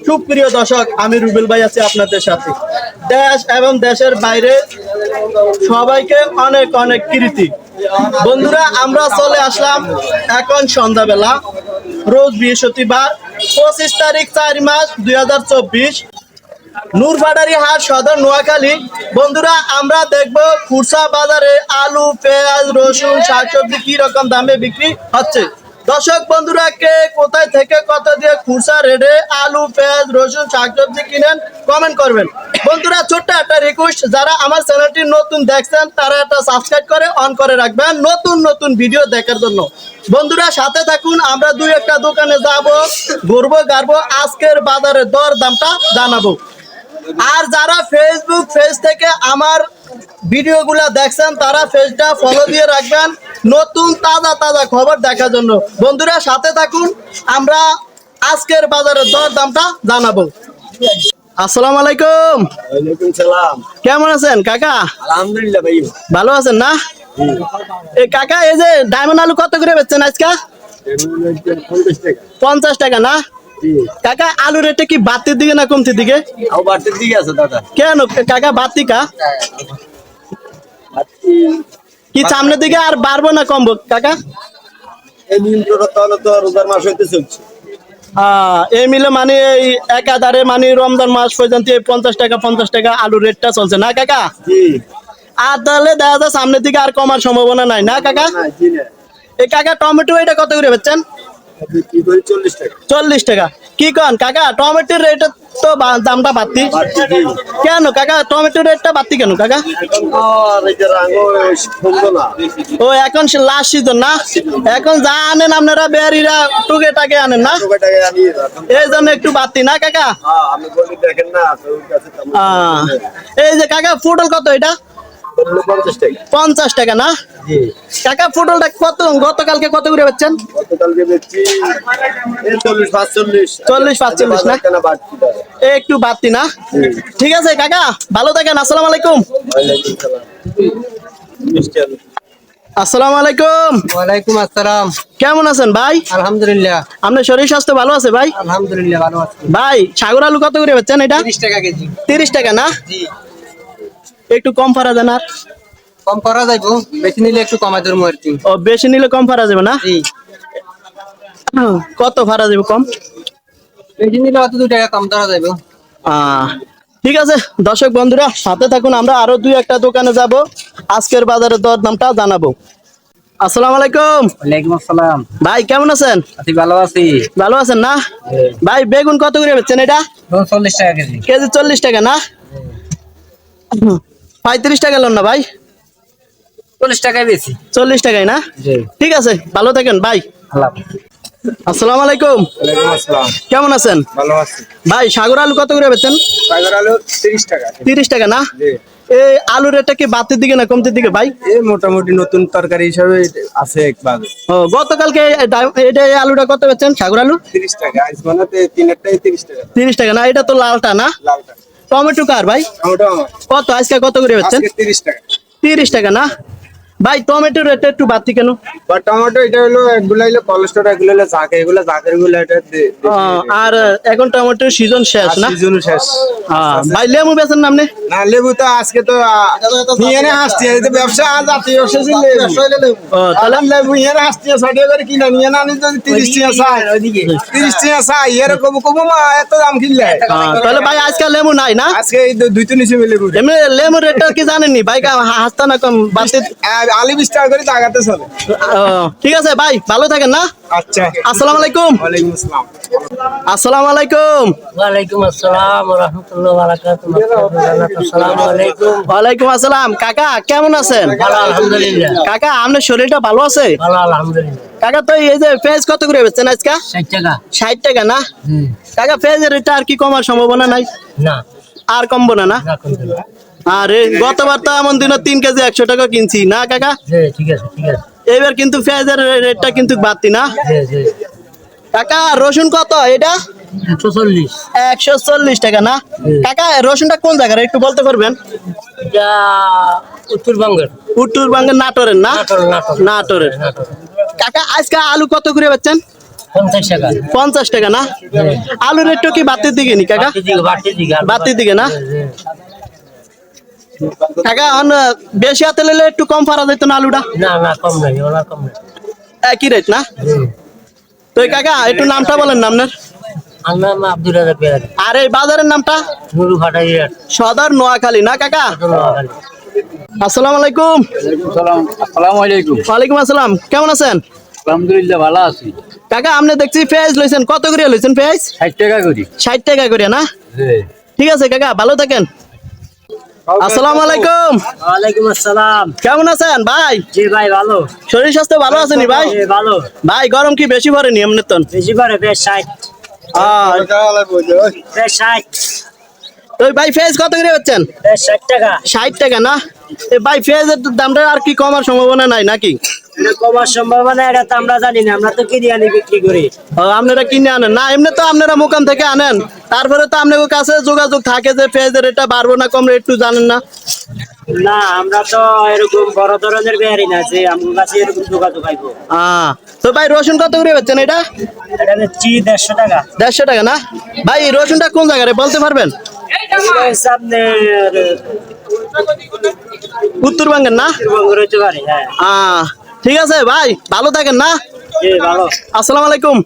সুপ্রিয় দর্শক, আমি রুবেল ভাই আছি আপনাদের সাথে। দেশ এবং দেশের বাইরে সবাইকে অনেক অনেক কৃতি বন্ধুরা, আমরা চলে আসলাম এখন সন্ধ্যাবেলা। রোজ বৃহস্পতিবার, পঁচিশ তারিখ চার মাস দুই হাজার চব্বিশ। নূরবাড়ারি হাট সদর নোয়াখালী। বন্ধুরা, আমরা দেখব খুরসা বাজারে আলু, পেঁয়াজ, রসুন, শাকসবজি কি রকম দামে বিক্রি হচ্ছে। দর্শক বন্ধুরা, কে কোথায় থেকে কত দিয়ে খুরসা রেডে, আলু, পেঁয়াজ, রসুন, শাকসবজি কিনেন কমেন্ট করবেন। বন্ধুরা, ছোট্ট একটা রিকোয়েস্ট যারা আমার চ্যানেলটি নতুন দেখছেন, তারা একটা সাবস্ক্রাইব করে অন করে রাখবেন, নতুন নতুন ভিডিও দেখার জন্য। বন্ধুরা, সাথে থাকুন, আমরা দুই একটা দোকানে যাব, ঘুরবো, গাড়বো, আজকের বাজারের দর দামটা জানাব। আর যারা ফেসবুক পেজ থেকে আমার ভিডিওগুলা দেখছেন, তারা পেজটা ফলো দিয়ে রাখবেন। নতুন তাজা তাজা খবর দেখার জন্য। বন্ধুরা সাথে থাকুন আমরা আজকের বাজারের দর দামটা জানাব। আসসালামু আলাইকুম। ওয়ালাইকুম সালাম। কেমন আছেন কাকা? আলহামদুলিল্লাহ ভাই। ভালো আছেন না? এই কাকা এই যে ডায়মন্ড আলু কত করে বেচছেন আজকে? পঞ্চাশ টাকা। না? কাকা আলু রেটটা কি বাড়তির দিকে না কমতির দিকে? বাড়তির দিকে আছে দাদা। কেন কাকা বাড়তি কা? কি সামনের দিকে আর বাড়বো না কমবো? কাকা? এই নিয়ন্ত্রণ তাহলে তো রোজার মাস হইতে চলছে। আহ, এই মিলে মানে এই একাধারে মানে রমজান মাস পর্যন্ত এই পঞ্চাশ টাকা পঞ্চাশ টাকা আলু রেটটা চলছে। না কাকা? আর তাহলে দেখা যায় সামনের দিকে আর কমার সম্ভাবনা নাই। না কাকা? এই কাকা টমেটো এটা কত করে টাকা। চল্লিশ টাকা। কি কন কাকা টমেটোর রেট তো দামটা বাড়তি? কেন কাকা টমেটো রেটটা বাড়তি কেন কাকা? ও এখন লাস্ট সিজন না? এখন যা আনেন আপনারা বেয়ারিরা টুকে টাকে আনেন না? এই জন্য একটু বাড়তি না কাকা? হ্যাঁ এই যে কাকা ফুটল কত এটা? পঞ্চাশ টাকা। না? জি। কাকা পটলটা কত গতকালকে কত করে বেচছেন? গতকালকে বেচছি এই চল্লিশ পাঁচচল্লিশ। চল্লিশ, পাঁচচল্লিশ না? একটু বাড়তি না? ঠিক আছে কাকা ভালো থাকেন আসসালামু আলাইকুম। আসসালামু আলাইকুম। ওয়ালাইকুম আসসালাম। কেমন আছেন ভাই? আলহামদুলিল্লাহ। আপনার শরীর স্বাস্থ্য ভালো আছে ভাই? আলহামদুলিল্লাহ ভালো আছি। ভাই সাগর আলু কত করে বেচছেন এটা? তিরিশ টাকা কেজি। তিরিশ টাকা না? জি। একটু কম ফারা দেন আর কম করা যাইবো বেশি নিলে একটু কমাই ধরবো আর কি। ও বেশি নিলে কম ফারা যাবে না? জি। কত ফারা যাবে কম? বেশি নিলে অত দু টাকা কম ধরা যাইবো। আহ, ঠিক আছে দর্শক বন্ধুরা সাথে থাকুন আমরা আরও দুই একটা দোকানে যাব। আজকের বাজারের দর দামটা জানাব। আসসালামু আলাইকুম। ওয়ালাইকুম আসসালাম। ভাই কেমন আছেন? আছি ভালো আছি। ভালো আছেন না? ভাই বেগুন কত করে বেচছেন এটা? চল্লিশ টাকা কেজি। কেজি চল্লিশ টাকা না? পঁয়ত্রিশ টাকা লোন না ভাই? চল্লিশ টাকায় বেশি চল্লিশ টাকায় না? ঠিক আছে ভালো থাকেন ভাই আসসালামু আলাইকুম। কেমন আছেন? ভালো আছি। ভাই সাগর আলু কত করে বেচছেন সাগর আলু তিরিশ টাকা। না? এই আলু রেটটা কি বাতের দিকে না কমতির দিকে ভাই? এই মোটামুটি নতুন তরকারি হিসাবে আছে একবার। ও গতকালকে এটা আলুটা কত বেচছেন সাগর আলু? তিরিশ টাকা। আজ বানাতে তিনেরটাই তিরিশ টাকা। টাকা না? এটা তো লালটা না? লালটা। টমেটো কার ভাই? কত? আজকে কত করে হচ্ছে তিরিশ টাকা। তিরিশ টাকা না? ভাই টমেটো রেটটা একটু বাড়তি কেন? বা টমেটো এটা হলো এগুলো হলো কোলেস্টোর এগুলো হলো জাকে এগুলো জাকেরগুলো এটা আর এখন টমেটো সিজন শেষ না? সিজন শেষ। হ্যাঁ, ভাই লেবু বেচেন না। আপনি না লেবু তো আজকে তো নিয়ে নে আসছে এই তো ব্যবসা আজ আতি ব্যবসা ছিল লেবু। তাহলে? লেবু নিয়ে নে আসছে ষাট করে কিনা নিয়ে না যদি তিরিশ টাকা চাই। তিরিশ টাকা চাই এরকম কম মা এত দাম কিনলে। হ্যাঁ, তাহলে ভাই আজকে লেবু নাই না? আজকে দুই তিন হিসেবে লেবু। এমনি লেবু রেটটা কি জানেননি? ভাই কা- হাসতা না কম বাড়তি আলি বিশ টাকা করে চলে। ঠিক আছে ভাই ভালো থাকেন না? আচ্ছা। আসসালামু আলাইকুম। ওয়ালাইকুম আসসালাম। আসসালামু আলাইকুম। ওয়ালাইকুম আসসালাম রহমতুল্লাহ বারাকাতুহু। আসসালামু আলাইকুম। ওয়ালাইকুম আসসালাম। কাকা কেমন আছেন? ভালো আলহামদুলিল্লাহ। কাকা আপনার শরীরটা ভালো আছে? ভালো আলহামদুলিল্লাহ। কাকা তো এই যে ফেজ কত করে বেচছেন আজকে? ষাট টাকা। ষাট টাকা না? কাকা পেঁয়াজের রেটটা আর কি কমার সম্ভাবনা নাই? না। আর কমবো না না? না কমবে না। আরে গতবার তো এমন দিনও তিন কেজি একশো টাকা কিনছি। না কাকা? ঠিক আছে ঠিক আছে। এবার কিন্তু পেঁয়াজের রেটটা কিন্তু বাড়তি না? কাকা রসুন কত? এটা? একশো চল্লিশ। টাকা না? কাকা রসুনটা কোন জায়গার? একটু বলতে পারবেন? উত্তরবঙ্গের। উত্তরবঙ্গের নাটোরের না? নাটোর নাটোর। নাটোরের। কাকা আজকে আলু কত করে পাচ্ছেন পঞ্চাশ টাকা। না? আলুর রেটটা কি বাতির দিকে নি কাকা? বাড়তি বাড়তি বাতির দিকে। না? কাকা অন বেশি হাতে নিলে একটু কম পারা যেত না আলুটা? না না কম নাই ওনার কম নাই। একই রেট না? তো কাকা একটু নামটা বলেন না আপনার নাম আব্দুল রাজাক বেহারি আর এই বাজারের নামটা? নুরু সদর নোয়াখালী না কাকা? আসসালামু আলাইকুম। আসসালামু আলাইকুম। ওয়ালাইকুম আসসালাম। কেমন আছেন? আলহামদুলিল্লাহ ভালো আছি। কাকা আপনি দেখছি পেঁয়াজ লইছেন। কত করে লইছেন পেঁয়াজ? ষাট টাকা করি। ষাট টাকা করে না? ঠিক আছে কাকা ভালো থাকেন। আসসালামু আলাইকুম। ওয়ালাইকুম আসসালাম। কেমন আছেন? ভাই। জি ভাই ভালো। শরীর স্বাস্থ্য ভালো আছেন ভাই? ভালো। ভাই গরম কি বেশি পড়েনি এমনি তো বেশি পড়ে বেশ ষাট। আর বেশ ষাট। তো ভাই পেঁয়াজ কত করে হচ্ছেন? ষাট টাকা। ষাট টাকা না? এ ভাই পেঁয়াজের দামটা আর কি কমার সম্ভাবনা নাই নাকি? কমার সম্ভাবনা এটা তো আমরা জানি না। আমরা তো কিনে আনি বিক্রি করি। ও, আপনারা কিনে আনেন। না এমনি তো আপনারা মোকাম থেকে আনেন। তারপরে তো আপনাদের কাছে যোগাযোগ থাকে যে পেঁয়াজের এটা বাড়বো না কমবে একটু জানেন না। না আমরা তো এরকম বড় ধরনের বেহারি না যে আমার কাছে এরকম যোগাযোগ আহ, তো ভাই রসুন কত করে হচ্ছেন এটা? এটা হচ্ছে দেড়শো টাকা। দেড়শো টাকা না? ভাই রসুনটা কোন জায়গায় বলতে পারবেন? উত্তরবঙ্গের না? হ্যাঁ। ঠিক আছে ভাই ভালো থাকেন না? আসসালামু আলাইকুম।